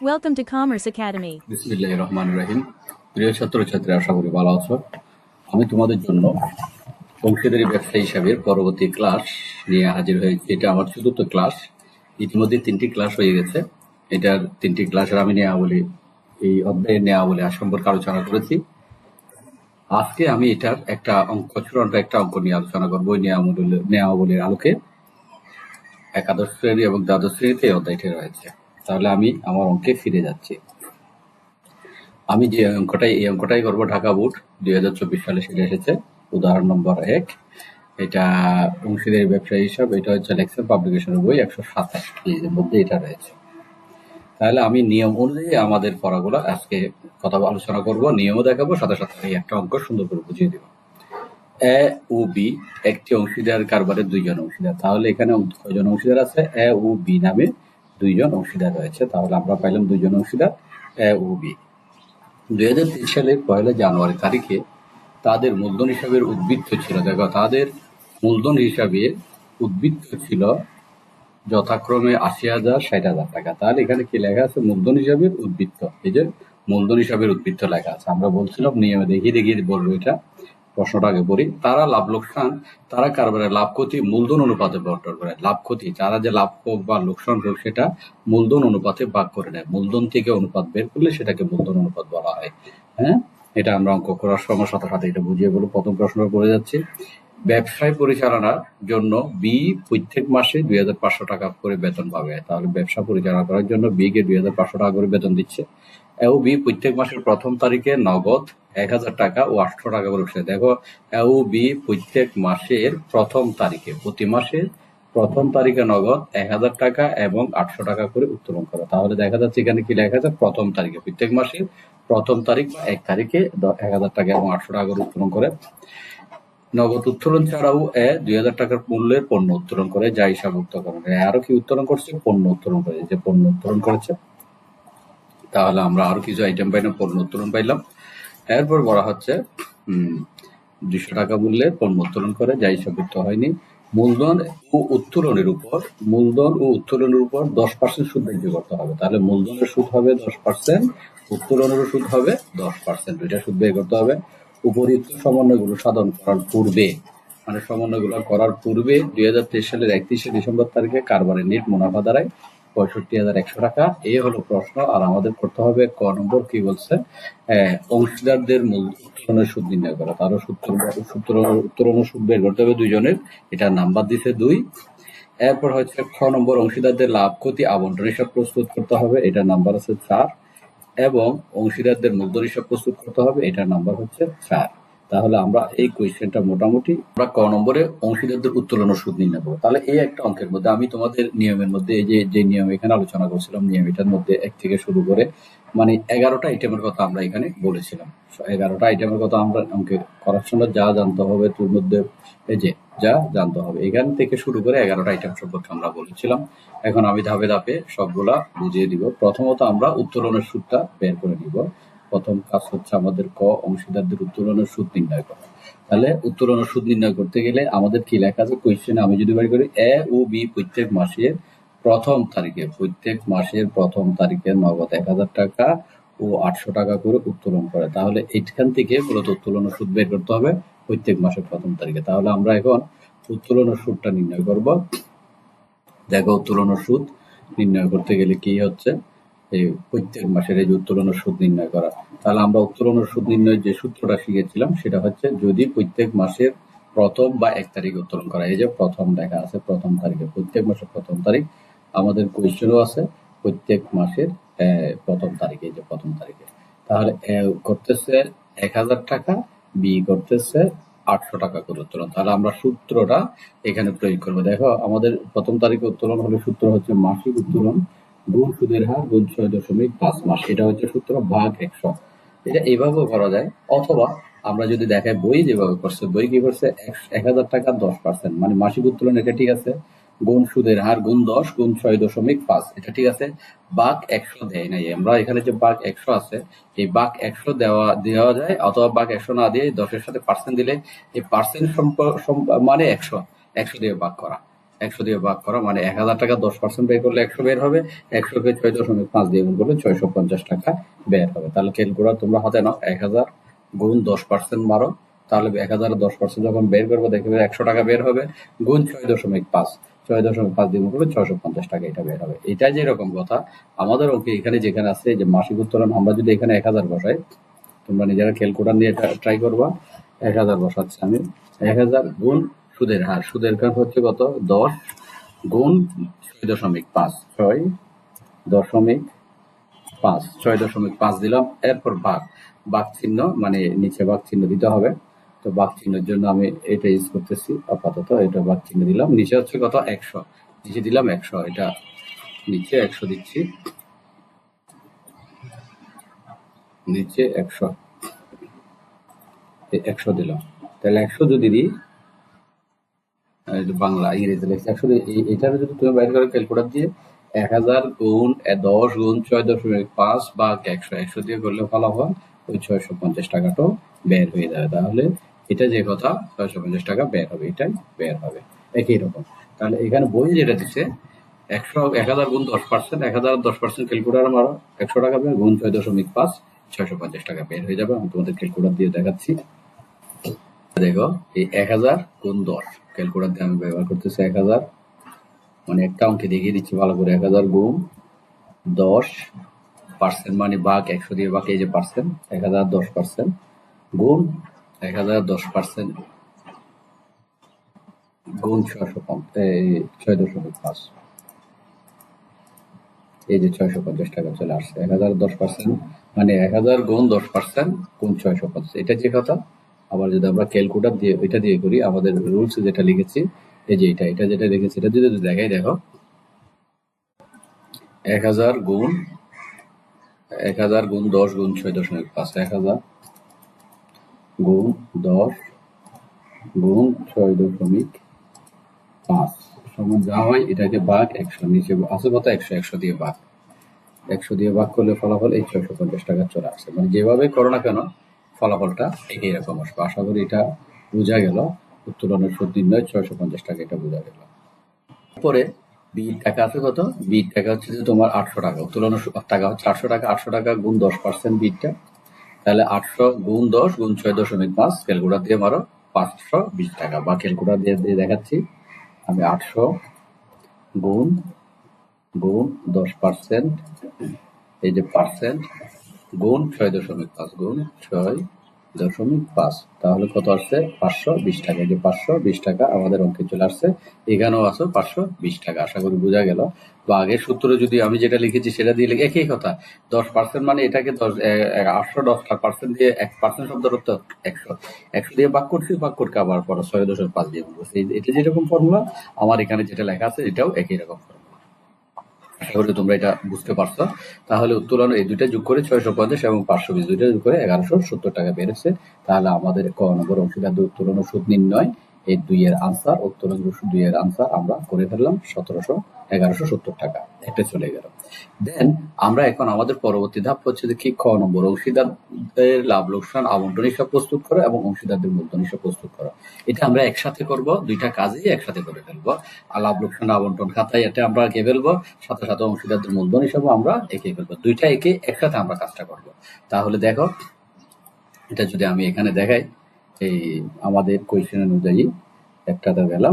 Welcome to Commerce Academy. বিসমিল্লাহ রহমান রাহিম প্রিয় ছাত্রছাত্রী, আশা করি ভালো আছো। আমি তোমাদের জন্য অংশীদারি ব্যবসা হিসাবে পরবর্তী ক্লাস নিয়ে হাজির হয়েছি। এটা আমার চতুর্থ ক্লাস। ইতিমধ্যে তিনটি ক্লাস হয়ে গেছে। এটার তিনটি ক্লাসের আমি নেওয়াবলী এই অধ্যায়ের নেওয়াবলী আজ সম্পর্কে আলোচনা করেছি। আজকে আমি এটার একটা অঙ্ক, চূড়ান্ত একটা অঙ্ক নিয়ে আলোচনা করব নেওয়াবলীর আলোকে। একাদশ শ্রেণি এবং দ্বাদশ শ্রেণীতে অধ্যায়টি রয়েছে। তাহলে আমি আমার অঙ্কে ফিরে যাচ্ছি। আমি যে অঙ্কটাই, এই অঙ্কটাই করব ঢাকা বুট দুই হাজার চব্বিশ সালে সেটা এসেছে। উদাহরণ নম্বর এক, এটা অংশীদারি ব্যবসায়ী হিসাব, এটা হচ্ছে লেকচার পাবলিকেশনের বই, একশো সাতাশ পেজের মধ্যে এটা রয়েছে। তাহলে আমি নিয়ম অনুযায়ী আমাদের পড়াগুলো আজকে কথা আলোচনা করব, নিয়মও দেখাবো, সাথে সাথে এই একটা অঙ্ক সুন্দর করে বুঝিয়ে দেবো। এ ও বি একটি অংশীদার কারবারের দুইজন অংশীদার। তাহলে এখানে কয়জন অংশীদার আছে? এ ও বি নামে দুইজন অংশীদার রয়েছে, তাহলে আমরা পাইলাম দুইজন অংশীদার, এ ও বি। দুই হাজার তেইশ সালের পয়লা জানুয়ারি তারিখে তাদের মূলধন হিসাবের উদ্বৃত্ত ছিল, দেখো তাদের মূলধন হিসাবে উদ্বৃত্ত ছিল যথাক্রমে আশি হাজার ষাট হাজার টাকা। তাহলে এখানে কি লেখা আছে? মূলধন হিসাবের উদ্বৃত্ত। এই যে মূলধন হিসাবের উদ্বৃত্ত লেখা আছে। আমরা বলছিলাম নিয়মে দেখিয়ে দেখিয়ে বলব এটা। প্রশ্নটা আগে পড়ি। তারা লাভ লোকসান, তারা কারবারের লাভ ক্ষতি, মূলধন অনুপাতে বন্টন করে। লাভ ক্ষতি, যারা যে লাভ হোক বা লোকসান হোক, সেটা মূলধন অনুপাতে ভাগ করে নেয়। মূলধন থেকে অনুপাত বের করলে সেটাকে মূলধন অনুপাত বলা হয়। হ্যাঁ? এটা আমরা অঙ্ক করার সময় সাথে সাথে এটা বুঝিয়ে বলব। প্রথম প্রশ্ন পড়ে যাচ্ছে। ব্যবসায় পরিচালনার জন্য বি প্রত্যেক মাসে দুই হাজার পাঁচশো টাকা করে বেতন পাবে তাহলে ব্যবসা পরিচালনা করার জন্য বি কে দুই হাজার পাঁচশো টাকা করে বেতন দিচ্ছে। এও বি প্রত্যেক মাসের প্রথম তারিখে নগদ এক হাজার টাকা ও আটশো টাকা করে উঠছে। দেখো এও বি প্রত্যেক মাসের প্রথম তারিখে, প্রতি মাসের প্রথম তারিখে নগদ এক হাজার টাকা এবং আটশো টাকা করে উত্তোলন করে। তাহলে দেখা যাচ্ছে এখানে কি লেখা আছে? প্রথম তারিখে, প্রত্যেক মাসের প্রথম তারিখ বা এক তারিখে এক হাজার টাকা এবং আটশো টাকা করে উত্তোলন করে। নগদ উত্তোলন ছাড়াও এ দুই হাজার টাকার মূল্যের পণ্য উত্তোলন করে, যা হিসাবভুক্ত করে। আরও কি উত্তোলন করছে? পণ্য উত্তোলন করে, যে পণ্য উত্তোলন করেছে। তাহলে আমরা আরও কিছু আইটেম পাইলাম, পণ্য উত্তোলন পাইলাম। এরপর বলা হচ্ছে দুশো টাকা মূল্যের পণ্য উত্তোলন করে, যা হিসাবভুক্ত হয়নি। মূলধন ও উত্তোলনের উপর, মূলধন ও উত্তোলনের উপর দশ পার্সেন্ট সুদ ধার্য করতে হবে। তাহলে মূলধনের সুদ হবে দশ পার্সেন্ট উত্তোলনেরও সুদ হবে দশ পার্সেন্ট দুইটা সুদ ব্যয় করতে হবে। উপরিউক্ত সমন্বয়গুলো সাধন করার পূর্বে মানে সমন্বয়গুলো করার পূর্বে দুই হাজার তেইশ সালের একত্রিশে ডিসেম্বর তারিখে কারবারের নেট মুনাফা দাঁড়ায় পঁয়ষট্টি হাজার একশো টাকা। এই হলো প্রশ্ন, আর আমাদের করতে হবে ক নম্বর, কি বলছে? অংশীদারদের মূল উত্তোলনের সুদ নির্ণয় করা। তারও সূত্র সূত্র উত্তোলনের সুদ বের করতে হবে দুইজনের। এটা নাম্বার দিছে দুই। এরপর হচ্ছে খ নম্বর, অংশীদারদের লাভ, ক্ষতি, আবন্টন হিসাব প্রস্তুত করতে হবে। এটা নাম্বার আছে চার। এবং অংশীদারদের মূলধন হিসাব প্রস্তুত করতে হবে। এটার নাম্বার হচ্ছে চার। তাহলে আমরা এই কোয়েশ্চেনটা মোটামুটি আমরা ক নম্বরে অংশীদারদের উত্তোলন সুদ নির্ণয় করব তাহলে এই একটা অঙ্কের মধ্যে আমি তোমাদের নিয়মের মধ্যে এই যে যে নিয়ম এখানে আলোচনা করছিলাম নিয়ম এটার মধ্যে এক থেকে শুরু করে মানে এগারোটা আইটেমের কথা আমরা এখানে বলেছিলাম। এগারোটা আইটেমের কথা আমরা অঙ্কে করার সময় যা জানতে হবে তোর মধ্যে, এই যে, যা জানতে হবে। এখান থেকে শুরু করে এগারোটা আইটেম সম্পর্কে আমরা বলেছিলাম। এখন আমি ধাপে ধাপে সবগুলা বুঝিয়ে দিব। প্রথমত আমরা উত্তোলনের সুদটা বের করে নিব। প্রথম কাজ হচ্ছে আমাদের ক অংশীদারদের উত্তোলনের সুদ নির্ণয় করা। তাহলে উত্তোলনের সুদ নির্ণয় করতে গেলে আমাদের কি লেখা আছে? কোয়েশ্চেনে আমি যদি বাড়ি করি, এ ও বি প্রত্যেক মাসের প্রথম তারিখে, প্রত্যেক মাসের প্রথম তারিখে নগদ এক হাজার টাকা ও আটশো টাকা করে উত্তোলন করে। তাহলে এইখান থেকে মূলত উত্তোলনের সুদ বের করতে হবে প্রত্যেক মাসের প্রথম তারিখে। তাহলে আমরা এখন উত্তোলনের সুদটা নির্ণয় করব। দেখো উত্তোলনের সুদ নির্ণয় করতে গেলে কি হচ্ছে? প্রত্যেক মাসের এই যে উত্তোলনের সুদ নির্ণয় করা, তাহলে আমরা উত্তোলনের সুদ নির্ণয়ের যে সূত্রটা শিখেছিলাম, সেটা হচ্ছে যদি প্রত্যেক মাসের প্রথম বা এক তারিখে উত্তোলন করা, এই যে প্রথম দেখা আছে প্রথম তারিখে, প্রত্যেক মাসের প্রথম তারিখ, আমাদের কোয়েশ্চেনও আছে প্রত্যেক মাসের প্রথম তারিখে যে প্রথম তারিখে। তাহলে করতেছে এক হাজার টাকা বি করতেছে আটশো টাকা করে উত্তোলন। তাহলে আমরা সূত্রটা এখানে প্রয়োগ করব। দেখো, আমাদের প্রথম তারিখে উত্তোলন হলে সূত্র হচ্ছে মাসিক উত্তোলন গুণ সুদের হার গুণ ছয় দশমিক পাঁচ মাস। এটা হচ্ছে সূত্র ভাগ একশো। এটা এইভাবেও করা যায়। অথবা আমরা যদি দেখাই বই যেভাবে করছে, বই কি করছে? এক- হাজার টাকা দশ পার্সেন্ট। মানে মাসিক উত্তোলন, এটা ঠিক আছে। গুণ সুদের হার গুণ দশ গুণ ছয় দশমিক পাঁচ। এটা ঠিক আছে। বাক একশো দেয় নাই। আমরা এখানে যে বাক একশো আছে, এই বাক একশো দেওয়া দেওয়া যায়। অথবা বাক একশো না দিয়ে দশের সাথে পার্সেন্ট দিলে এই পার্সেন্ট মানে একশো। একশো দিয়ে বাক করা। একশো দিয়ে ভাগ করা মানে এক হাজার টাকা দশ পার্সেন্ট বের করলে একশো বের হবে একশোকে ছয় দশমিক পাঁচ দিয়ে গুণ করলে ছয়শো পঞ্চাশ টাকা বের হবে। তাহলে ক্যালকুলেটর তোমরা হাতে নাও, এক হাজার গুণ দশ পার্সেন্ট মারো, তাহলে এক হাজার দশ পার্সেন্ট যখন বের করব, দেখবে একশো টাকা বের হবে, গুণ ছয় দশমিক পাঁচ, ছয় দশমিক পাঁচ দিয়ে গুণ করলে ছয়শো পঞ্চাশ টাকা এটা বের হবে। এটাই যেরকম কথা, আমাদের ওকে এখানে যেখানে আছে যে মাসিক উত্তোলন, আমরা যদি এখানে এক হাজার বসাই, তোমরা নিজেরা ক্যালকুলেটর নিয়ে ট্রাই করবা, এক হাজার বসাচ্ছি আমি, এক হাজার গুণ সুদের হার। সুদের হার হচ্ছে কত? দশ গুণ ছয় দশমিক পাঁচ। ছয় দশমিক পাঁচ। ছয় দশমিক পাঁচ দিলাম, এরপর ভাগ বাঘ চিহ্ন মানে নিচে ভাগ চিহ্ন দিতে হবে। তো বাঘ চিহ্নের জন্য আমি এটা ইউজ করতেছি, আপাতত এটা বাঘ চিহ্ন দিলাম। নিচে হচ্ছে কত? একশো। নিচে দিলাম একশো, এটা নিচে একশো দিচ্ছি। নিচে একশো। একশো দিলাম। তাহলে একশো যদি দিই বাংলা ইংরেজি লেখছে। একশো এটার যদি তুমি বাইর করে ক্যালকুলেটর দিয়ে এক হাজার গুণ দশ গুণ, ছয় দশমিক পাঁচ বা একশো একশো দিয়ে করলে ভালো হয় ওই ছয়শো পঞ্চাশ টাকাটাও বের হয়ে যাবে। তাহলে এটা যে কথা, ছয়শো পঞ্চাশ টাকা বের হবে, এটাই বের হবে। একই রকম। তাহলে এখানে বই যেটা দিচ্ছে, একশো, এক হাজার গুণ দশ পার্সেন্ট এক হাজার দশ পার্সেন্ট ক্যালকুলেটার মারো, একশো টাকা বের, গুণ ছয় দশমিক পাঁচ, ছয়শো পঞ্চাশ টাকা বের হয়ে যাবে। আমি তোমাদের ক্যালকুলেটার দিয়ে দেখাচ্ছি। দেখো, এই এক হাজার গুণ দশ। ক্যালকুলেটার দিয়ে আমি ব্যবহার করতেছি এক হাজার। মানে একটা অঙ্কে দেখিয়ে দিচ্ছি ভালো করে, এক হাজার গুণ দশ পার্সেন্ট মানে বাঘ একশো দিয়ে বাঘ এই যে পার্সেন্ট এক হাজার দশ পার্সেন্ট গুণ এক হাজার দশ পার্সেন্ট গুণ ছয়শো ছয় দশমিক পাঁচ। এই যে ছয়শো পঞ্চাশ টাকা চলে আসছে। এক হাজার দশ পার্সেন্ট মানে এক হাজার গুণ দশ পার্সেন্ট গুণ ছয়শো পঞ্চাশ। এটা যে কথা? আবার যদি আমরা ক্যালকুলেটার দিয়ে, এটা দিয়ে করি, আমাদের রুলস যেটা লিখেছি, এই যে এটা এটা যেটা লিখেছি, এটা যদি দেখাই, দেখো। এক হাজার গুণ, এক হাজার গুণ দশ গুণ ছয় দশমিক পাঁচ, এক হাজার গুণ দশ গুণ ছয় দশমিক পাঁচ। সমান যা হয়, এটাকে বাঘ একশো নিচে, আছে কত? একশো একশো দিয়ে বাঘ একশো দিয়ে ভাগ করলে ফলাফল এই ছয়শো পঞ্চাশ টাকা চলে আসছে মানে যেভাবে করো না কেন ফলাফলটা একই রকম আসবে। আশা করি এটা বোঝা গেল। উত্তোলনের সুদ নির্ণয় ছয়শো পঞ্চাশ টাকা এটা বোঝা গেল। পরে বিট টাকা আছে কত? বিট টাকা হচ্ছে যে তোমার আটশো টাকা। উত্তোলনের টাকা হচ্ছে আটশো টাকা আটশো টাকা গুণ দশ পার্সেন্ট বিটটা। তাহলে আটশো গুণ দশ গুণ ছয় দশমিক পাঁচ, ক্যালকুলেটার দিয়ে মারো পাঁচশো বিশ টাকা। বা ক্যালকুলেটার দিয়ে দিয়ে দেখাচ্ছি। আমি আটশো গুণ গুণ দশ পার্সেন্ট। এই যে পার্সেন্ট গুণ ছয় দশমিক পাঁচ, গুণ ছয় দশমিক পাঁচ। তাহলে কত আসছে? পাঁচশো বিশ টাকা। যে পাঁচশো বিশ টাকা আমাদের অঙ্কে চলে আসছে। এখানেও আছে পাঁচশো বিশ টাকা। আশা করি বোঝা গেল। বা আগের সূত্রে যদি আমি যেটা লিখেছি সেটা দিয়ে লিখে একই কথা। দশ পার্সেন্ট মানে এটাকে দশ আটশো দশ পার্সেন্ট দিয়ে এক পার্সেন্ট শব্দ অর্থ একশো। একশো দিয়ে ভাগ করছি বাক করতে আবার পরে ছয় দশমিক পাঁচ দিয়ে বলব এটা যেরকম ফর্মুলা আমার এখানে যেটা লেখা আছে, এটাও একই রকম আশা করি তোমরা এটা বুঝতে পারছ। তাহলে উত্তোলন এই দুইটা যোগ করে ছয়শো পঞ্চাশ এবং পাঁচশো বিশ, দুইটা যোগ করে এগারোশো সত্তর টাকা বেড়েছে। তাহলে আমাদের ক নম্বর অংশীদার উত্তোলন সুদ নির্ণয়। এই দুইয়ের আনসার সুদ দুইয়ের আনসার আমরা করে ফেললাম সতেরোশো এগারোশো সত্তর টাকা। একটা চলে গেল। দেন আমরা এখন আমাদের পরবর্তী ধাপ হচ্ছে কি, খ নম্বর, অংশীদারদের লাভ লোকসান, আবন্টন হিসাব প্রস্তুত করো এবং অংশীদারদের মূলধন হিসাব প্রস্তুত করো। এটা আমরা একসাথে করব, দুইটা কাজই একসাথে করে ফেলব। আর লাভ লোকসান, আবন্টন খাতায় এটা আমরা এঁকে ফেলব, সাথে সাথে অংশীদারদের মূলধন হিসাবে আমরা এঁকে ফেলব। দুইটা একে একসাথে আমরা কাজটা করব। তাহলে দেখো, এটা যদি আমি এখানে দেখাই এই আমাদের কোয়েশ্চেন অনুযায়ী একটা গেল,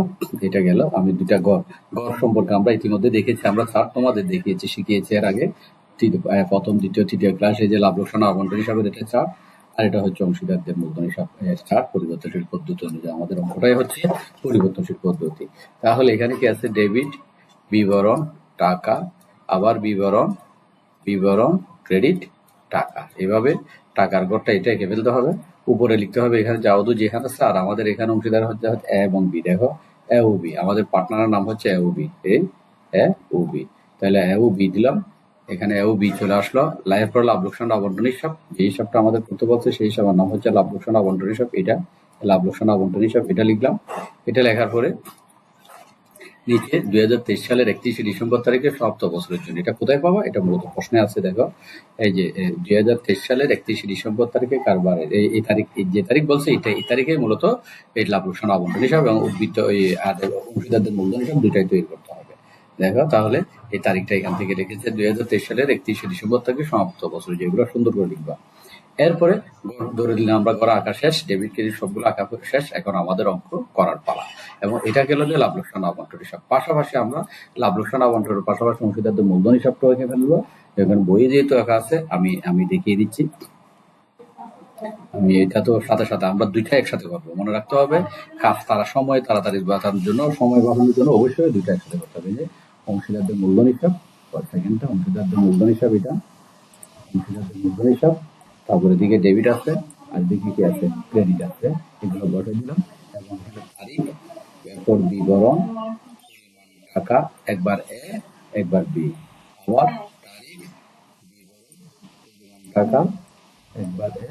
এটা গেল, আমি দুইটা গড় গড় সম্পর্কে আমরা ইতিমধ্যে দেখেছি, আমরা স্যার তোমাদের দেখিয়েছি, শিখিয়েছি এর আগে প্রথম, দ্বিতীয়, তৃতীয় ক্লাসে যে লাভ লোকসান আবন্টন হিসাবে এটা চার্ট আর এটা হচ্ছে অংশীদারদের মূলধন হিসাব চার্ট পরিবর্তনশীল পদ্ধতি অনুযায়ী আমাদের অঙ্কটাই হচ্ছে পরিবর্তনশীল পদ্ধতি। তাহলে এখানে কি আছে? ডেবিট বিবরণ, টাকা, আবার বিবরণ বিবরণ ক্রেডিট টাকা। এভাবে টাকার গড়টা এটা এঁকে ফেলতে হবে। উপরে লিখতে হবে, এখানে যাওয়া যেখানে আর আমাদের এখানে অংশীদার হচ্ছে এ এবং বি, দেখো, এ ও বি, আমাদের পার্টনারের নাম হচ্ছে এ ও বি, এ এ ও বি, তাহলে এ ও বি দিলাম, এখানে এ ও বি চলে আসলো লাইফ পর লাভ লোকসান আবন্টন হিসাব যে হিসাবটা আমাদের করতে বলছে, সেই হিসাবের নাম হচ্ছে লাভ লোকসান আবন্টন হিসাব এটা লাভ লোকসান আবন্টন হিসাব এটা লিখলাম, এটা লেখার পরে নিচে দুই হাজার তেইশ সালের একত্রিশে ডিসেম্বর তারিখে সমাপ্ত বছরের জন্য। এটা কোথায় পাবা এটা মূলত প্রশ্নে আছে, দেখো। এই যে দুই হাজার তেইশ সালের একত্রিশে ডিসেম্বর তারিখে কারবারের, এই তারিখ যে তারিখ বলছে, এটা, এই তারিখে মূলত এই লাভ লোকসান আবন্টন হিসাব এবং উদ্বৃত্ত আর, অংশীদারদের মূলধন হিসাব দুটাই তৈরি করতে হবে। দেখো, তাহলে এই তারিখটা এখান থেকে রেখেছে দুই হাজার তেইশ সালের একত্রিশে ডিসেম্বর থেকে সমাপ্ত বছর। যেগুলো সুন্দর করে লিখবা। এরপরে ধরে দিলাম আমরা করা আঁকা শেষ ডেবিট ক্রেডিট সবগুলো আঁকা শেষ, এখন আমাদের অঙ্ক করার পালা। এবং এটা গেল যে লাভ, লোকসান আবন্টন হিসাব। পাশাপাশি আমরা লাভ, লোকসান আবন্টনের পাশাপাশি অংশীদারদের মূলধন হিসাবটা এঁকে ফেলব। এখানে বইয়ে যেহেতু আঁকা আছে, আমি আমি দেখিয়ে দিচ্ছি। আমি এটা তো সাথে সাথে, আমরা দুইটা একসাথে করব। মনে রাখতে হবে, কাজ তারা সময়, তাড়াতাড়ি বাঁচানোর জন্য সময় বাঁচানোর জন্য অবশ্যই দুইটা একসাথে করতে হবে। যে অংশীদারদের মূলধন হিসাব সেকেন্ডটা অংশীদারদের মূলধন হিসাব এটা। অংশীদারদের মূলধন হিসাব। তারপরে দিকে ডেবিট আছে, আর দিকে কি আছে? ক্রেডিট আছে। এগুলো বসে দিলাম। এবং তারিখ, এরপর বিবরণ, টাকা, একবার এ, একবার বি। আবার টাকা, একবার এ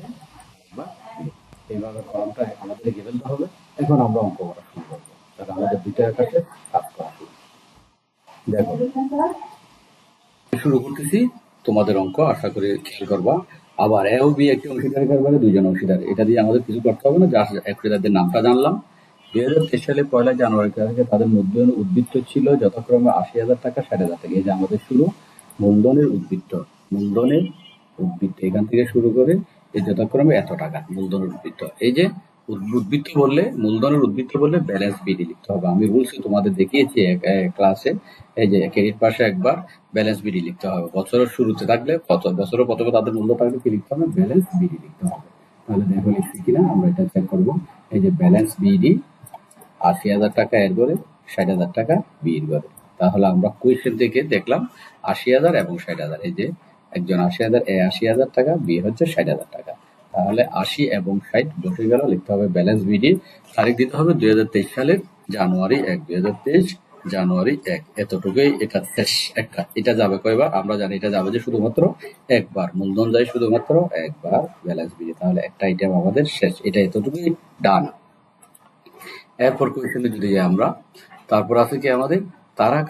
এইভাবে আমাদের ফেলতে হবে। এখন আমরা অঙ্ক করা শুরু করব। তাহলে আমাদের দুইটা কাছে কাজ করা দেখো। শুরু করতেছি। তোমাদের অঙ্ক আশা করি খেয়াল করবা। আবার এও বি একটি অংশীদার কারবারে দুইজন অংশীদার। এটা দিয়ে আমাদের কিছু করতে হবে না, জাস্ট অংশীদারদের নামটা জানলাম। দুই হাজার তেইশ সালে পয়লা জানুয়ারি থেকে তাদের মূলধন উদ্বৃত্ত ছিল যথাক্রমে আশি হাজার টাকা, ষাট হাজার টাকা। এই যে আমাদের শুরু, মূলধনের উদ্বৃত্ত। মূলধনের উদ্বৃত্ত। এখান থেকে শুরু করে এই যথাক্রমে এত টাকা মূলধনের উদ্বৃত্ত। এই যে উদ্বৃত্ত বললে, মূলধনের উদ্বৃত্ত বললে ব্যালেন্স বিডি লিখতে হবে। আমি রুলস তোমাদের দেখিয়েছি ক্লাসে এই যে ক্রেডিট পাশে একবার ব্যালেন্স বিডি লিখতে হবে। বছরের শুরুতে থাকলে কত, বছরের প্রথমে তাদের মূল্য থাকলে কি লিখতে হবে? ব্যালেন্স বিডি লিখতে হবে। তাহলে দেখো লিখছি কিনা, আমরা এটা চেক করব। এই যে ব্যালেন্স বিডি আশি হাজার টাকা এর করে ষাট হাজার টাকা বির করে তাহলে আমরা কোয়েশ্চেন থেকে দেখলাম আশি হাজার এবং ষাট হাজার। এই যে একজন আশি হাজার আশি হাজার টাকা বি হচ্ছে ষাট হাজার টাকা। তাহলে আশি এবং ষাট বসে গেল, লিখতে হবে ব্যালেন্স বিডি তারিখ দিতে হবে দুই হাজার তেইশ সালের জানুয়ারি এক, দুই হাজার তেইশ জানুয়ারি এক। এতটুকুই এটা শেষ একটা। এটা যাবে কয়বার? আমরা জানি এটা যাবে যে শুধুমাত্র একবার। মূলধন যায় শুধুমাত্র একবার ব্যালেন্স বিডি তাহলে একটা আইটেম আমাদের শেষ। এটা এতটুকুই ডান এরপর কোয়েশনে যদি আমরা, তারপর আছে কি আমাদের? তারা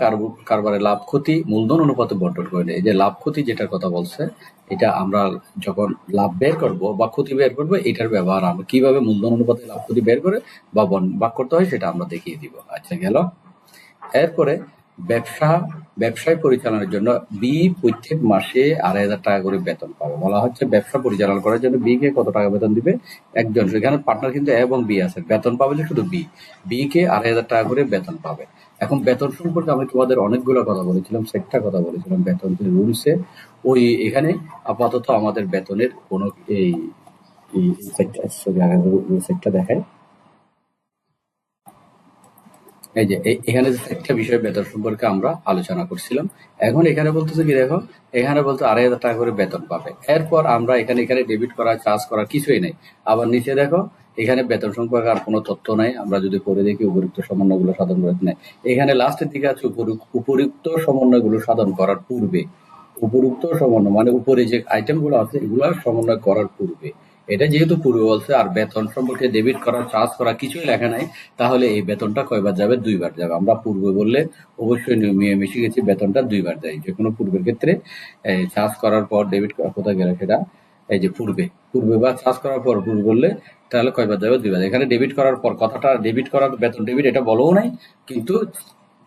কারবারে লাভ ক্ষতি, মূলধন অনুপাতে বন্টন করে নেয়। যে লাভ ক্ষতি যেটার কথা বলছে, এটা আমরা যখন লাভ বের করব বা ক্ষতি বের করব, এটার ব্যবহার আমরা কীভাবে মূলধন অনুপাতে লাভ ক্ষতি বের করে বা বন- ভাগ করতে হয় সেটা আমরা দেখিয়ে দিব। আচ্ছা গেল। এরপরে ব্যবসা, ব্যবসায় পরিচালনার জন্য বি প্রত্যেক মাসে আড়াই হাজার টাকা করে বেতন পাবে। বলা হচ্ছে ব্যবসা পরিচালনা করার জন্য বি কে কত টাকা বেতন দিবে? একজন। সেখানে পার্টনার কিন্তু এ এবং বি আছে। বেতন পাবে শুধু বি। বি কে আড়াই হাজার টাকা করে বেতন পাবে। এখন বেতন সম্পর্কে আমি তোমাদের অনেকগুলো কথা বলেছিলাম সেটটা কথা বলেছিলাম বেতন রুলসে। ওই এখানে আপাতত আমাদের বেতনের কোনো এই সেটটা দেখায় এই যে এখানে একটা বিষয় বেতন সম্পর্কে আমরা আলোচনা করছিলাম। এখন এখানে বলতেছে কি দেখো, এখানে বলতে আড়াই হাজার টাকা করে বেতন পাবে। এরপর আমরা এখানে এখানে ডেবিট করা চার্জ করা কিছুই নেই। আবার নিচে দেখো এখানে বেতন সম্পর্কে আর কোনো তথ্য নাই। আমরা যদি পরে দেখি উপযুক্ত সমন্বয়গুলো সাধন করে নেয় এখানে লাস্টের দিকে আছে উপযুক্ত সমন্বয়গুলো সাধন করার পূর্বে। উপরুক্ত সমন্বয় মানে উপরে যে আইটেমগুলো আছে, এগুলো সমন্বয় করার পূর্বে। এটা যেহেতু পূর্বে বলছে, আর বেতন সম্পর্কে ডেবিট করা চার্জ করা কিছুই লেখা নাই, তাহলে এই বেতনটা কয়বার যাবে? দুইবার যাবে। আমরা পূর্বে বললে অবশ্যই নিয়মে মিশে গেছি, বেতনটা দুইবার যায় যে কোনো পূর্বের ক্ষেত্রে চার্জ করার পর ডেবিট করা কোথায় গেলে সেটা? এই যে পূর্বে। পূর্বে বা চার্জ করার পর পূর্বে বললে তাহলে কয়বার যাবে দুইবার এখানে ডেবিট করার পর কথাটা ডেবিট করার বেতন ডেবিট এটা বলও নাই, কিন্তু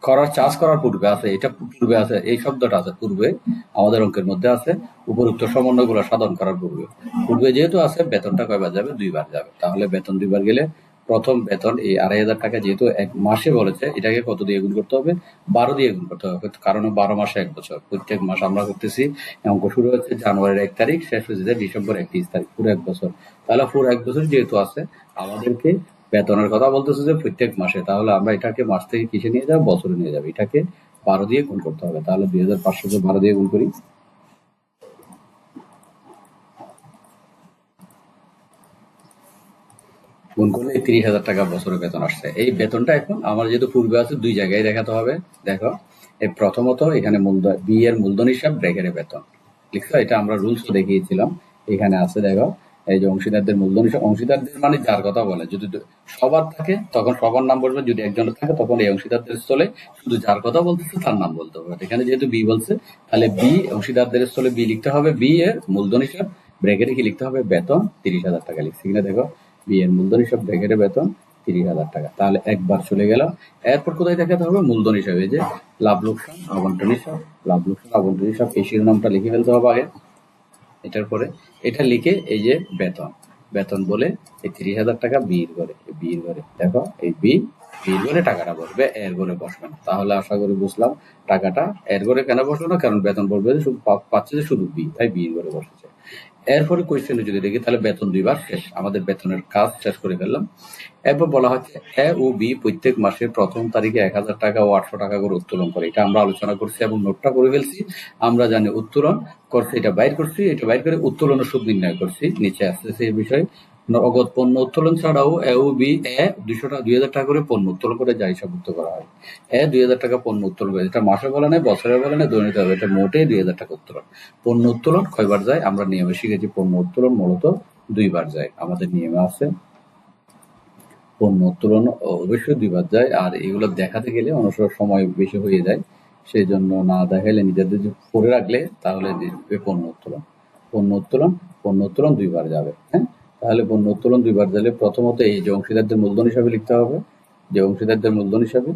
করার চার্জ করার পূর্বে আছে, এটা পূর্বে আছে, এই শব্দটা আছে পূর্বে, আমাদের অঙ্কের মধ্যে আছে উপযুক্ত সমন্বয়গুলো সাধন করার পূর্বে। পূর্বে যেহেতু আছে, বেতনটা কয়বার যাবে? দুইবার যাবে। তাহলে বেতন দুইবার গেলে প্রথম বেতন এই আড়াই হাজার টাকা যেহেতু এক মাসে বলেছে, এটাকে কত দিয়ে গুণ করতে হবে? বারো দিয়ে গুণ করতে হবে। কারণ বারো মাসে এক বছর। প্রত্যেক মাস আমরা করতেছি, অঙ্ক শুরু হচ্ছে জানুয়ারির এক তারিখ, শেষ হচ্ছে ডিসেম্বর একত্রিশ তারিখ, পুরো এক বছর। তাহলে পুরো এক বছর যেহেতু আছে, আমাদেরকে বেতনের কথা বলতেছে যে প্রত্যেক মাসে। তাহলে আমরা এটাকে মাস থেকে কিসে নিয়ে যাব? বছরে নিয়ে যাব। এটাকে বারো দিয়ে গুণ করতে হবে। তাহলে দুই হাজার পাঁচশো বারো দিয়ে গুণ করি। গুণ করলে তিরিশ হাজার টাকা বছরের বেতন আসছে। এই বেতনটা এখন আমার যেহেতু পূর্বে আছে, দুই জায়গায় দেখাতে হবে। দেখো, এই প্রথমত এখানে মূলধন বি এর মূলধন হিসাব ব্রেকের বেতন। লিখছো এটা আমরা রুলস দেখিয়েছিলাম। এখানে আছে, দেখো, এই যে অংশীদারদের মূলধন হিসাব। অংশীদারদের মানে যার কথা বলে। যদি সবার থাকে, তখন সবার নাম বলবে যদি একজনের থাকে, তখন এই অংশীদারদের স্থলে শুধু যার কথা বলতেছে, তার নাম বলতে হবে। এখানে যেহেতু বি বলছে, তাহলে বি, অংশীদারদের স্থলে বি লিখতে হবে। বি এর মূলধন হিসাব ব্র্যাকেটে কি লিখতে হবে? বেতন তিরিশ হাজার টাকা লিখছি। কিনা দেখো বি এর মূলধন হিসাব ব্র্যাকেটে বেতন তিরিশ হাজার টাকা। তাহলে একবার চলে গেল। এরপর কোথায় দেখাতে হবে? মূলধন হিসাবে যে লাভ লোকসান, আবন্টন হিসাব, লাভ লোকসান, আবন্টন হিসাব, এই শিরোনামটা লিখে ফেলতে হবে আগে। এটার পরে এটা লিখে এই যে বেতন। বেতন বলে এই তিরিশ হাজার টাকা বিয়ের করে বিয়ের করে দেখো, এই বি বির করে টাকাটা বসবে, এর করে বসবে না। তাহলে আশা করি বুঝলাম, টাকাটা এর করে কেন বসবে না? কারণ বেতন বলবে যে শুধু পা- পাচ্ছে যে শুধু বি তাই বির করে বসেছে। এরপরে কোয়েশ্চেনে যদি দেখি, তাহলে বেতন দুইবার শেষ। আমাদের বেতনের কাজ শেষ করে ফেললাম। এরপর বলা হচ্ছে, এ ও বি প্রত্যেক মাসের প্রথম তারিখে এক হাজার টাকা ও আটশো টাকা করে উত্তোলন করে। এটা আমরা আলোচনা করছি এবং নোটটা করে ফেলছি। আমরা জানি উত্তোলন করছে, এটা বাইর করছি, এটা বাইর করে উত্তোলনের সুদ নির্ণয় করছি। নিচে আসতেছে এই বিষয়। নগদ পণ্য উত্তোলন ছাড়াও এ ও বি এ দুইশো টাকা, দুই হাজার টাকা করে পণ্য উত্তোলন করে যা হিসাবভুক্ত করা হয়। এ দুই হাজার টাকা পণ্য উত্তোলন করে, এটা মাসে বলে নেই বছরে বলে নেই দৈনিক হবে, এটা মোটে দুই হাজার টাকা উত্তোলন। পণ্য উত্তোলন কয়বার যায়? আমরা নিয়মে শিখেছি পণ্য উত্তোলন মূলত দুইবার যায়। আমাদের নিয়মে আছে পণ্য উত্তোলন অবশ্যই দুইবার যায়, আর এগুলো দেখাতে গেলে অনেক সময় বেশি হয়ে যায়। সেই জন্য না দেখাইলে নিজেদের পড়ে রাখলে তাহলে পণ্য উত্তোলন পণ্য উত্তোলন পণ্য উত্তোলন দুইবার যাবে হ্যাঁ? তাহলে পণ্য উত্তোলন দুইবার গেলে প্রথমত এই যে অংশীদারদের মূলধন হিসাবে লিখতে হবে, যে অংশীদারদের মূলধন হিসাবে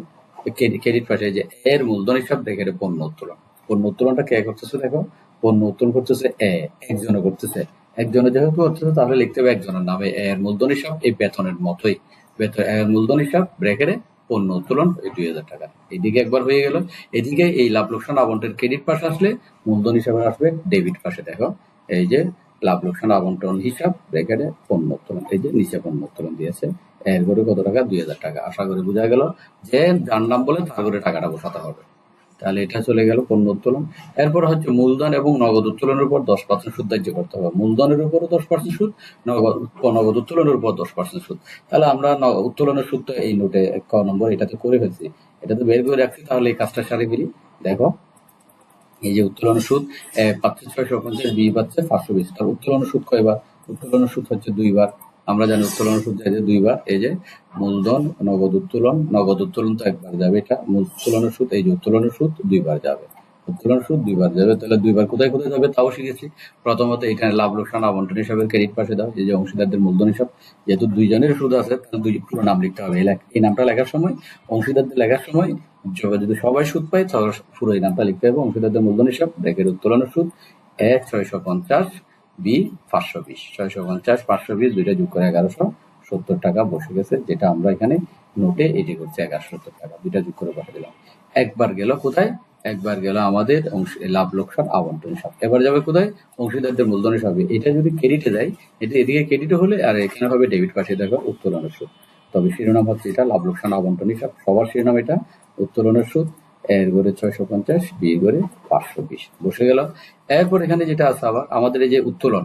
ক্রেডিট পাশে যে এর মূলধন হিসাব দেখে এটা পণ্য উত্তোলন। পণ্য উত্তোলনটা কে করতেছে দেখো পণ্য উত্তোলন করতেছে এ একজনে করতেছে। একজনে যেহেতু করতেছে তাহলে লিখতে হবে একজনের নামে এর মূলধন হিসাব, এই বেতনের মতোই। বেতন এর মূলধন হিসাব ব্রেকেরে পণ্য উত্তোলন, এই দুই হাজার টাকা। এদিকে একবার হয়ে গেল। এদিকে এই লাভ লোকসান আবন্টন ক্রেডিট পাশে আসলে মূলধন হিসাবে আসবে ডেবিট পাশে দেখো। এই যে লাভ লোকসান আবন্টন হিসাব ব্রেকেটে পণ্য উত্তোলন, এই যে নিচে পণ্য উত্তোলন দিয়েছে, এর করে কত টাকা? দুই হাজার টাকা। আশা করি বোঝা গেল যে যার নাম বলে তার করে টাকাটা বসাতে হবে। তাহলে এটা চলে গেল পণ্য উত্তোলন। এরপর হচ্ছে মূলধন এবং নগদ উত্তোলনের উপর দশ পার্সেন্ট সুদ ধার্য করতে হবে। মূলধনের উপরও দশ পার্সেন্ট সুদ, নগদ নগদ উত্তোলনের উপর দশ পার্সেন্ট সুদ। তাহলে আমরা উত্তোলনের সুদটা এই নোটে ক নম্বর এটাতে করে ফেলছি। এটাতে বের করে রাখছি, তাহলে এই কাজটা সারি ফেলি। দেখো এই যে উত্তোলনের সুদ এ, পাচ্ছে ছয়শো পঞ্চাশ বি পাচ্ছে পাঁচশো বিশ। তার উত্তোলনের সুদ কয়বার উত্তোলনের সুদ হচ্ছে দুইবার আমরা জানি উত্তোলন সুদ যায় যে দুইবার এই যে মূলধন নগদ উত্তোলন নগদ উত্তোলন তো একবার যাবে এটা। মূল উত্তোলনের সুদ এই যে উত্তোলনের সুদ দুইবার যাবে। উত্তোলন সুদ দুইবার যাবে তাহলে দুইবার কোথায় কোথায় যাবে তাও শিখেছি। প্রথমত এখানে লাভ লোকসান আবন্টন হিসাবে ক্রেডিট পাশে দাও। এই যে অংশীদারদের মূলধন হিসাব যেহেতু দুইজনের সুদ আছে তাহলে দুই পুরো নাম লিখতে হবে। এই নামটা লেখার সময় অংশীদারদের লেখার সময় য- যদি সবাই সুদ পায় পুরো নামটা অংশীদারদের মূলধন হিসাব সুদ ছয়শো পঞ্চাশ বি পাঁচশো বিশ। পঞ্চাশ, পাঁচশো বিশ, দুইটা যোগ করে এগারোশো সত্তর টাকা বসে গেছে, যেটা আমরা এখানে নোটে এটি করছি এগারোশো সত্তর টাকা। দুইটা যোগ করে দিলাম। একবার গেল কোথায়? একবার গেল আমাদের লাভ লোকসান, আবন্টন হিসাব। এবার যাবে কোথায়? অংশীদারদের মূলধন হিসাবে। এটা যদি ক্রেডিটে যায়, এটা এদিকে ক্রেডিটে হলে আর এখানে হবে ডেবিট পাশে দেখো উত্তোলনের সুদ। তবে শিরোনাম হচ্ছে এটা, লাভ লোকসান, আবন্টন হিসাব। সবার শিরোনাম এটা। উত্তোলনের সুদ এর করে ছয়শো পঞ্চাশ, বি করে পাঁচশো বিশ। বসে গেল। এরপর এখানে যেটা আছে আবার, আমাদের এই যে উত্তোলন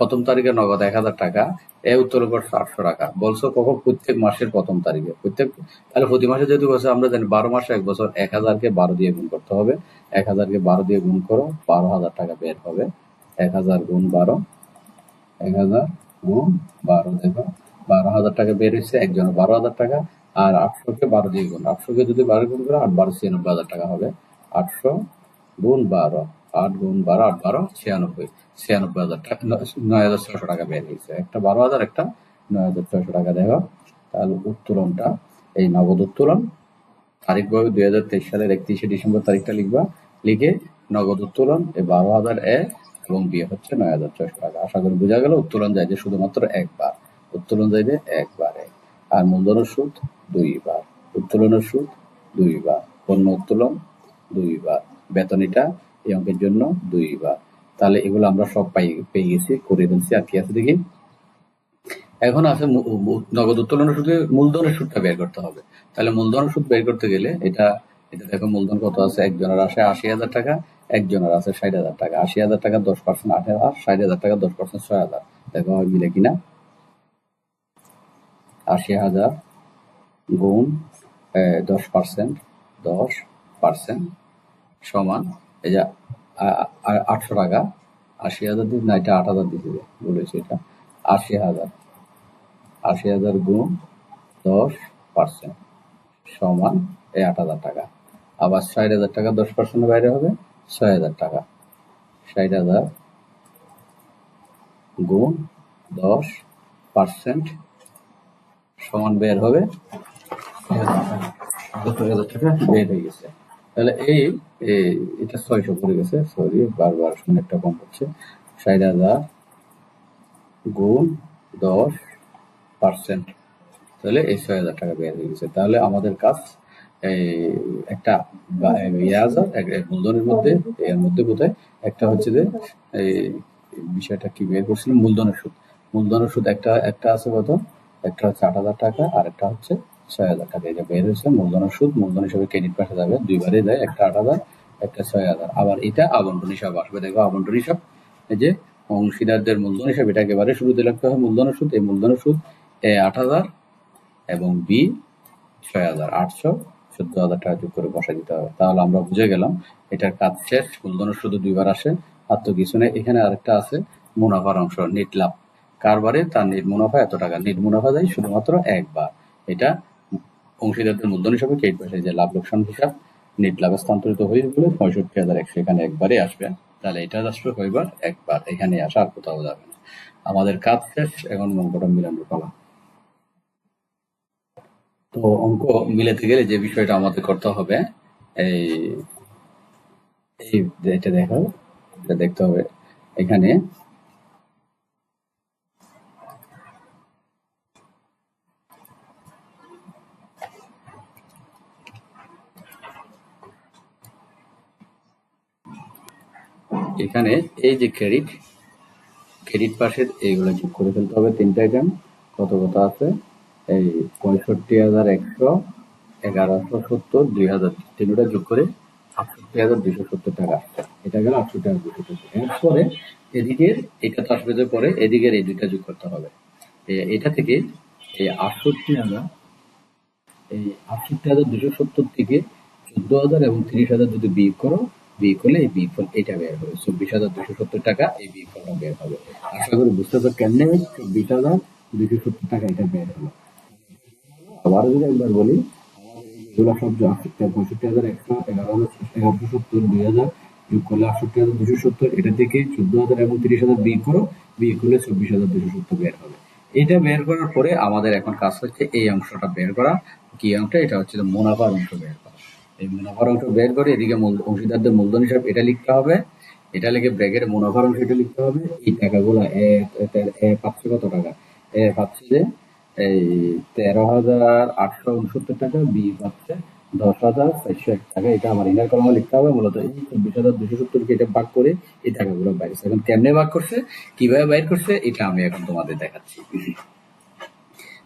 প্রথম তারিখে নগদ এক হাজার টাকা, এ উত্তোলন করছে আটশো টাকা। বলছো কখন? প্রত্যেক মাসের প্রথম তারিখে। প্রত্যেক, তাহলে প্রতি মাসে যদি বছর আমরা জানি বারো মাসে এক বছর এক হাজারকে বারো দিয়ে গুণ করতে হবে। এক হাজারকে বারো দিয়ে গুণ করো, বারো হাজার টাকা বের হবে। এক হাজার গুণ বারো, এক হাজার গুণ বারো, দেখো। বারো হাজার টাকা বের হয়েছে, একজনের বারো হাজার টাকা। আর আটশোকে বারো দিয়ে গুণ। আটশোকে যদি বারো গুণ করো, আট বারো, ছিয়ানব্বই হাজার টাকা হবে। আটশো গুণ বারো, আট গুণ বারো, আট বারো, ছিয়ানব্বই। ছিয়ানব্বই হাজার টাকা নয় হাজার ছয়শো টাকা বের হয়েছে একটা বারো হাজার, একটা নয় হাজার ছয়শো টাকা। দেখো, তাহলে উত্তোলনটা, এই নগদ উত্তোলন। তারিখ পাবে দুই হাজার তেইশ সালের একত্রিশে ডিসেম্বর তারিখটা লিখবা। লিখে নগদ উত্তোলন এই বারো হাজার এ এবং বিয়ে হচ্ছে নয় হাজার ছয়শো টাকা। আশা করি বোঝা গেল, উত্তোলন যায় যে শুধুমাত্র একবার। উত্তোলন যাইবে একবারে। আর মূলধনের সুদ? দুইবার উত্তোলনের সুদ দুইবার পণ্য উত্তোলন দুইবার বেতনিটা এই অঙ্কের জন্য দুইবার তাহলে এগুলো আমরা সব পাই, পেয়ে গেছি, করে ফেলছি, আর কি আছে দেখি। এখন আছে নগদ উত্তোলনের সুদে মূলধনের সুদটা বের করতে হবে। তাহলে মূলধনের সুদ বের করতে গেলে এটা এটা দেখো মূলধন কত আছে? একজনের আসে আশি হাজার টাকা, একজনের আছে ষাট হাজার টাকা। আশি হাজার টাকা দশ পার্সেন্ট আট হাজার ষাট হাজার টাকা দশ পার্সেন্ট ছয় হাজার। দেখো হয় মিলে কিনা। আশি হাজার গুণ দশ পার্সেন্ট দশ পার্সেন্ট সমান, এই যে আটশো টাকা, আশি হাজার দিন, না, এটা আট হাজার দিয়েছে বলেছে এটা, আশি হাজার। আশি হাজার গুণ দশ পার্সেন্ট সমান এই আট হাজার টাকা। আবার ষাট হাজার টাকা দশ পার্সেন্টের বাইরে হবে, ছয় হাজার টাকা। ষাট হাজার গুণ দশ পার্সেন্ট সমান বের হবে হয়ে, তাহলে আমাদের কাজ মূলধনের মধ্যে, এর মধ্যে কোথায় একটা হচ্ছে যে, এই বিষয়টা কি বের করছিলাম মূলধনের সুদ। মূলধনের সুদ একটা একটা আছে কত? একটা হচ্ছে আট হাজার টাকা, আর একটা হচ্ছে ছয় হাজার টাকা এটা বের হয়েছে। মূলধনের সুদ, মূলধন হিসাবে ক্রেডিট পাশে যাবে দুইবারে দেয়, একটা আট হাজার, একটা ছয় হাজার। আবার এটা আবন্টন হিসাব আসবে। দেখো আবন্টন হিসাব, এই যে অংশীদারদের মূলধন হিসাব এটা একেবারে শুরুতে লিখতে হয় মূলধনের সুদ। এই মূলধনের সুদ এ আট হাজার এবং বি ছয় হাজার আটশো। চোদ্দ হাজার টাকা যোগ করে বসা দিতে হবে। তাহলে আমরা বুঝে গেলাম এটার কাজ শেষ মূলধনের শুধু দুইবার আসে। আর তো কিছু নেই। এখানে আরেকটা আছে, মুনাফার অংশ নেট লাভ। কারবারে তার নেট মুনাফা এত টাকা। নেট মুনাফা দেয় শুধুমাত্র একবার। এটা অংশীদারদের মূলধন হিসাবে ক্রেডিট পাশে যে লাভ লোকসান হিসাব নেট লাভে স্থানান্তরিত হয়ে গেলে পঁয়ষট্টি হাজার একশো এখানে একবারে আসবে। তাহলে এটা আসবে কয়বার? একবার। এখানে আসা আর কোথাও যাবে না। আমাদের কাজ শেষ, এখন অঙ্কটা মিলানোর পালা। তো অঙ্ক মিলাতে গেলে যে বিষয়টা আমাদের করতে হবে, এই এই এটা দেখো এটা দেখতে হবে। এখানে এখানে এই যে ক্রেডিট ক্রেডিট পাশের এইগুলো যোগ করে ফেলতে হবে তিনটা আইটেম কত কত আছে? এই পঁয়ষট্টি হাজার একশো, এগারোশো সত্তর, দুই হাজার। তিনটা যোগ করে আটষট্টি হাজার দুইশো সত্তর টাকা। এটা গেল আটষট্টি হাজার দুশো সত্তর। এরপরে এদিকের, এটা তো আসবে পরে, এদিকের এই দুইটা যোগ করতে হবে। এটা থেকে এই আটষট্টি হাজার, এই আটষট্টি হাজার দুশো সত্তর থেকে চোদ্দ হাজার এবং তিরিশ হাজার যদি বিয়োগ করো বিয়োগ করলে এই বিয়োগফল এটা বের হবে। চব্বিশ হাজার দুশো সত্তর টাকা এই বিয়োগফলটা বের হবে। আশা করি বুঝতে পারছ কেমনে চব্বিশ হাজার দুশো সত্তর টাকা এটা বের হলো। আবার যদি একবার বলি এগুলো সব পঁয়ষট্টি হাজার একশো এগারো, এগারোশো সত্তর, দুই হাজার, যোগ করলে আটষট্টি হাজার দুশো সত্তর, এটা থেকে চোদ্দ হাজার এবং তিরিশ হাজার বিয়োগ করো বিয়োগ করলে চব্বিশ হাজার দুশো সত্তর বের হবে। এটা বের করার পরে আমাদের এখন কাজ হচ্ছে এই অংশটা বের করা। কি অংশটা? এটা হচ্ছে মুনাফার অংশ বের করা। এই মুনাফার অংশ বের করে, এদিকে অংশীদারদের মূলধন হিসাব এটা লিখতে হবে। এটা লিখে ব্র্যাকেটে মুনাফার অংশ এটা লিখতে হবে। এই টাকাগুলো পাচ্ছে কত টাকা? এ পাচ্ছে যে, এই তেরো হাজার আটশো উনসত্তর টাকা, বি পাচ্ছে দশ হাজার চারশো এক টাকা। এটা আমার ইনার কলমে লিখতে হবে, মূলত এই চব্বিশ হাজার দুশো সত্তরকে এটা ভাগ করে এই টাকাগুলো বাইরে। এখন কেমনে ভাগ করছে? কীভাবে বাইর করছে? এটা আমি এখন তোমাদের দেখাচ্ছি।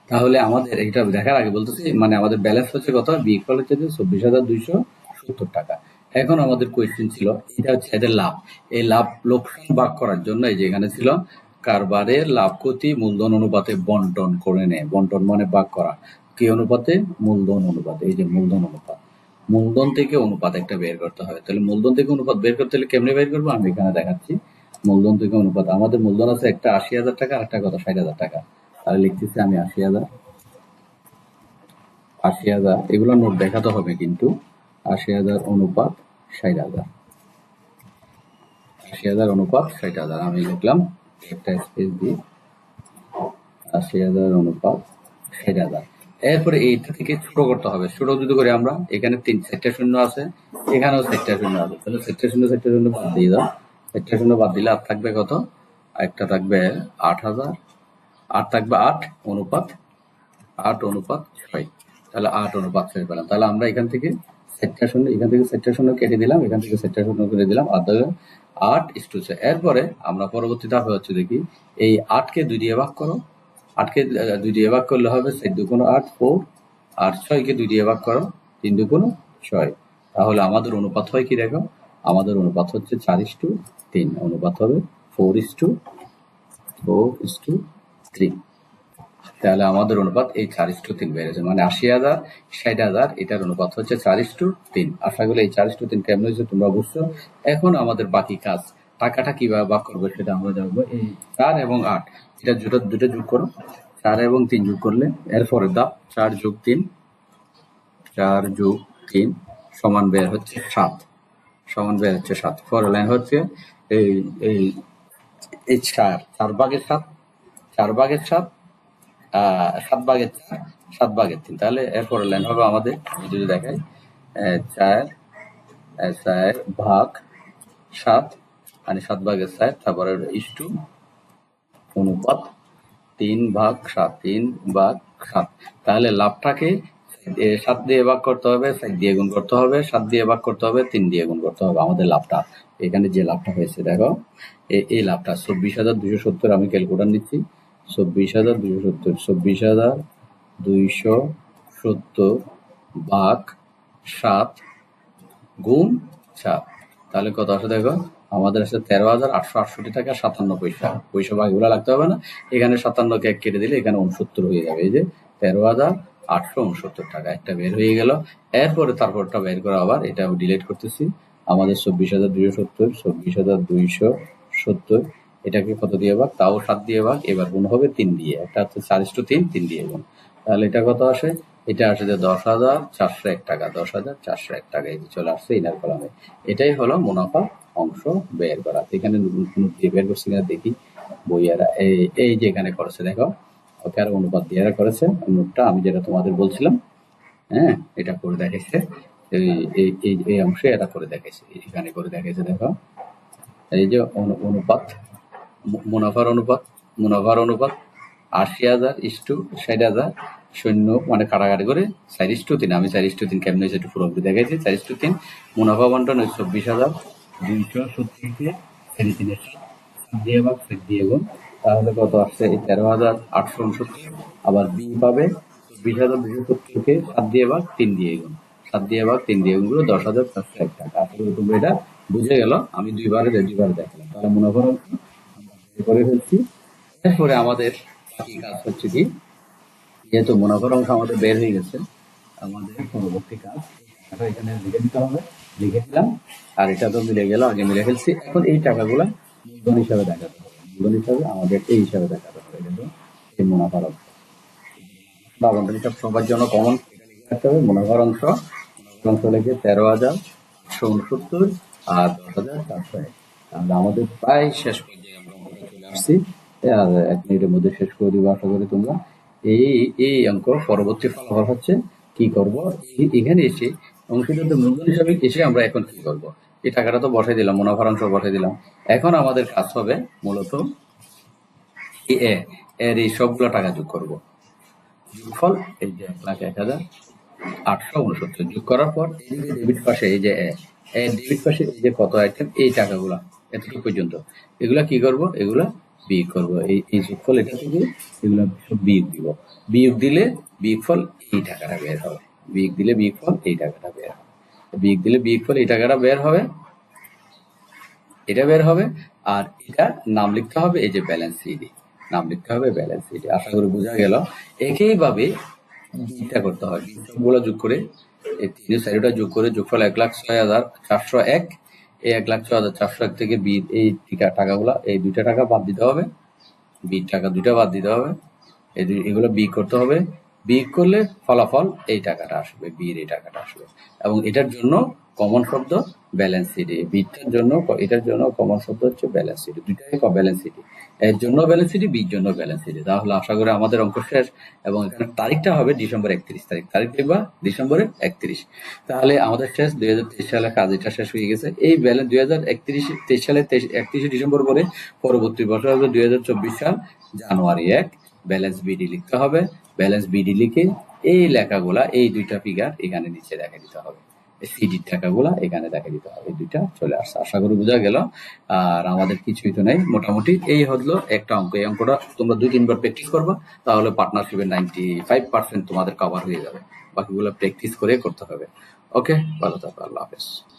তাহলে আমাদের এটা দেখার আগে বলতেছি মানে আমাদের ব্যালেন্স হচ্ছে কত? বি ইকুয়াল হচ্ছে যে চব্বিশ হাজার দুইশো সত্তর টাকা। এখন আমাদের কোয়েশ্চেন ছিল, এটা হচ্ছে এদের লাভ। এই লাভ লোকসান ভাগ করার জন্য এই যে এখানে ছিল, কারবারের লাভ ক্ষতি মূলধন অনুপাতে বন্টন করে নেয় বন্টন মানে ভাগ করা। কি অনুপাতে? মূলধন অনুপাতে। এই যে মূলধন অনুপাত। মূলধন থেকে অনুপাত একটা বের করতে হয় তাহলে মূলধন থেকে অনুপাত বের করতে হলে কেমনে বের করব? আমি এখানে দেখাচ্ছি। মূলধন থেকে অনুপাত। আমাদের মূলধন আছে একটা আশি হাজার টাকা আর একটা কত? ষাট হাজার টাকা। তাহলে লিখতেছি, আমি আশি হাজার আশি হাজার। এগুলো নোট দেখাতে হবে কিন্তু, আশি হাজার অনুপাত ষাট হাজার। আশি হাজার অনুপাত ষাট হাজার। আমি লিখলাম, একটা স্পেস দিয়ে আশি হাজার অনুপাত ষাট হাজার। এরপরে এইটা থেকে ছোট করতে হবে। ছোট যদি করে আমরা, এখানে তিন, চারটা শূন্য আছে, এখানেও চারটা শূন্য আছে। তাহলে চারটা শূন্য চারটা শূন্য বাদ দিয়ে দাও। চারটা শূন্য বাদ দিলে আর থাকবে কত? একটা থাকবে আট হাজার। আট থাকবে আট অনুপাত আট অনুপাত ছয়। তাহলে আট অনুপাত ছয় পেলাম। তাহলে আমরা এখান থেকে সেটটা শূন্য এখান থেকে সেটটা শূন্য কেটে দিলাম। এখান থেকে সেটটা শূন্য করে দিলাম। আর তাহলে আট ইস্টু ছয়। এরপরে আমরা পরবর্তী ধাপে হচ্ছে দেখি, এই আটকে দুই দিয়ে ভাগ করো। আটকে দুই দিয়ে ভাগ করলে হবে সেট দুগুণ আট ফোর আর ছয়কে দুই দিয়ে ভাগ করো, তিন দুগুণ ছয়। তাহলে আমাদের অনুপাত হয় কি দেখো? আমাদের অনুপাত হচ্ছে চার ইস্টু তিন। অনুপাত হবে four is to four is to three তাহলে আমাদের অনুপাত এই চার ইস্টু তিন বেড়েছে মানে আশি হাজার, ষাট হাজার, এটার অনুপাত হচ্ছে চার ইস্টু তিন আশা করি এই চার ইস্টু তিন কেমন হয়েছে তোমরা বুঝছ। এখন আমাদের বাকি কাজ, টাকাটা কীভাবে ভাগ করব সেটা আমরা জানব। এই চার এবং আট, এটা দুটো দুটো যোগ করো। চার এবং তিন যোগ করলে এরপরে দাও, চার যোগ তিন, চার যোগ তিন সমান বের হচ্ছে সাত। সমান বের হচ্ছে সাত। পরের লাইন হচ্ছে এই এই এই চার। চার ভাগের সাত চার ভাগের সাত সাত ভাগের চার সাত ভাগের তিন। তাহলে এরপরের লাইন হবে আমাদের যদি দেখাই চার চার ভাগ সাত মানে সাত ভাগের চার, তারপরে ইস্টু অনুপাত, তিন ভাগ সাত, তিন ভাগ সাত। তাহলে লাভটাকে সাত দিয়ে ভাগ করতে হবে সাত দিয়ে গুণ করতে হবে, সাত দিয়ে ভাগ করতে হবে, তিন দিয়ে গুণ করতে হবে, আমাদের লাভটা। এখানে যে লাভটা হয়েছে, দেখো এই লাভটা, চব্বিশ হাজার দুশো সত্তর আমি ক্যালকুলেটার নিচ্ছি। চব্বিশ হাজার দুশো সত্তর, চব্বিশ হাজার দুইশো সত্তর ভাগ সাত গুণ সাত তাহলে কত আসে দেখো? আমাদের আছে তেরো হাজার আটশো আটষট্টি টাকা, সাতান্ন পয়সা। পয়সা এগুলো লাগতে হবে না। এখানে সাতান্ন এক কেটে দিলে এখানে উনসত্তর হয়ে যাবে। এই যে তেরো হাজার আটশো উনসত্তর টাকা একটা বের হয়ে গেল। এরপরে তারপরটা বের করা আবার এটা ডিলিট করতেছি। আমাদের চব্বিশ হাজার দুইশো সত্তর, চব্বিশ হাজার দুইশো সত্তর এটাকে কত দিয়ে ভাগ? তাও সাত দিয়ে ভাগ, এবার গুণ হবে তিন দিয়ে। একটা হচ্ছে চার ইস্টু তিন তিন দিয়ে গুণ। তাহলে এটা কত আসে? এটা আসে যে দশ হাজার চারশো এক টাকা, দশ হাজার চারশো এক টাকা, এই চলে আসছে ইনার কলামে এটাই হলো মুনাফা অংশ বের করা। এখানে দিয়ে বের করছি কিনা দেখি। বইয়েরা, এই এই যে এখানে করেছে, দেখো। ওকে আর অনুপাত দিয়ে করেছে। নোটটা আমি যেটা তোমাদের বলছিলাম হ্যাঁ এটা করে দেখেছে এই এই অংশে এটা করে দেখেছে এখানে করে দেখেছে দেখো। এই যে অনু- অনুপাত মুনাফার অনুপাত মুনাফার অনুপাত আশি হাজার ইস্টু ষাট হাজার সৈন্য মানে কাটাকাটি করে চার ইস্টু তিন। আমি চার ইস্টু তিন কেমন হয়েছে একটু পুরোপুরি দেখাইছি। চার ইস্টু তিন, মুনাফা বন্টন ওই চব্বিশ হাজার, দুইশো সত্তর দিয়ে সাড়ে দিয়ে গুণ, তাহলে কত আসছে? তেরো হাজার আটশো উনসত্তর। আবার বি পাবে চব্বিশ হাজার দুশো সত্তরকে সাত দিয়ে ভাগ তিন দিয়ে গুণ। সাত দিয়ে ভাগ তিন দিয়ে গুণ করে দশ হাজার চারশো এক টাকা। আসলে তোমরা এটা বুঝে গেল। আমি দুইবারে দুইবার দেখালাম। তাহলে মুনাফার অংশ করে ফেলছি। এরপরে আমাদের বাকি কাজ হচ্ছে কি, যেহেতু মুনাফার অংশ আমাদের বের হয়ে গেছে, আমাদের পরবর্তী কাজ এখানে লিখে দিতে হবে, লিখে দিলাম, আর এটা তো মিলে গেল, আগে মিলে ফেলছি, এখন এই টাকাগুলা মূলধন হিসাবে দেখাতে হবে। মূলধন হিসাবে আমাদের এই হিসাবে দেখাতে হবে, কিন্তু এই মুনাফার অংশ। হিসাব সবার জন্য কমন রাখতে হবে মুনাফার অংশ মুনাফার অংশ লিখে তেরো হাজার আটশো উনসত্তর আর দশ হাজার চারশো এক। তাহলে আমাদের প্রায় শেষ চলে আসছি। এক মিনিটের মধ্যে শেষ করে দিব আশা করি তোমরা। এই এই অঙ্ক পরবর্তী ফলাফল হচ্ছে কি করব? এখানে এসে অংশীদারদের মূলধন হিসাবে এসে আমরা এখন কি করব? এই টাকাটা তো বসাই দিলাম মুনাফার অংশ বসাই দিলাম। এখন আমাদের কাজ হবে মূলত এ এর এই সবগুলো টাকা যোগ করব। যোগফল এই যে এক লাখ এক হাজার আটশো উনসত্তর। যোগ করার পর ডেবিট পাশে এই যে এ, ডেবিট পাশে এই যে কত আইটেম এই টাকাগুলা এতটুকু পর্যন্ত। এগুলা কি করব? এগুলা বিয়োগ করব। এই এই যোগফল এটা থেকে এগুলা সব বিয়োগ দিব। বিয়োগ দিলে বিয়োগফল এই টাকাটা বের হবে। বিয়োগ দিলে বিয়োগফল এই টাকাটা বের হবে। বিয়োগ দিলে বিয়োগফল এই টাকাটা বের হবে। এটা বের হবে। আর এটা নাম লিখতে হবে এই যে ব্যালেন্স সিডি নাম লিখতে হবে ব্যালেন্স সিডি আশা করি বোঝা গেল। একইভাবে বিটা করতে হয়। সবগুলো যোগ করে। এই তিন চারিটা যোগ করে যোগফল এক লাখ ছয় হাজার চারশো এক। এই এক লাখ ছয় হাজার চারশো এক থেকে বি এই টিকা টাকাগুলো, এই দুইটা টাকা বাদ দিতে হবে। বি টাকা দুইটা বাদ দিতে হবে। এই এগুলো বি করতে হবে। বি করলে ফলাফল এই টাকাটা আসবে বির এই টাকাটা আসবে। এবং এটার জন্য কমন শব্দ ব্যালেন্স সিটি বিটার জন্য, এটার জন্য কমন শব্দ হচ্ছে ব্যালেন্স সিটি দুইটাই ব্যালেন্স সিটি এর জন্য ব্যালেন্স সিটি বির জন্য ব্যালেন্স সিটি তাহলে আশা করি আমাদের অঙ্ক শেষ। এবং এখানে তারিখটা হবে ডিসেম্বর একত্রিশ তারিখ। তারিখ দেখবা ডিসেম্বরের একত্রিশ। তাহলে আমাদের শেষ দুই হাজার তেইশ সালে কাজ এটা শেষ হয়ে গেছে। এই ব্যালেন্স দুই হাজার একত্রিশ, তেইশ সালে একত্রিশে ডিসেম্বর পরে পরবর্তী বছর হবে দুই হাজার চব্বিশ সাল জানুয়ারি এক। ব্যালেন্স বিডি লিখতে হবে। ব্যালেন্স বিডি লিখে এই লেখাগুলা, এই দুইটা ফিগার এখানে নিচে দেখা দিতে হবে। সিডির টাকাগুলা এখানে দেখা দিতে হবে। দুইটা চলে আসছে। আশা করি বোঝা গেল। আর আমাদের কিছুই তো নেই। মোটামুটি এই হলো একটা অঙ্ক। এই অঙ্কটা তোমরা দুই, তিনবার প্র্যাকটিস করবা, তাহলে পার্টনারশিপের নাইনটি ফাইভ পার্সেন্ট তোমাদের কভার হয়ে যাবে। বাকিগুলো প্র্যাকটিস করে করতে হবে। ওকে ভালো থাকো। আল্লাহ হাফেজ।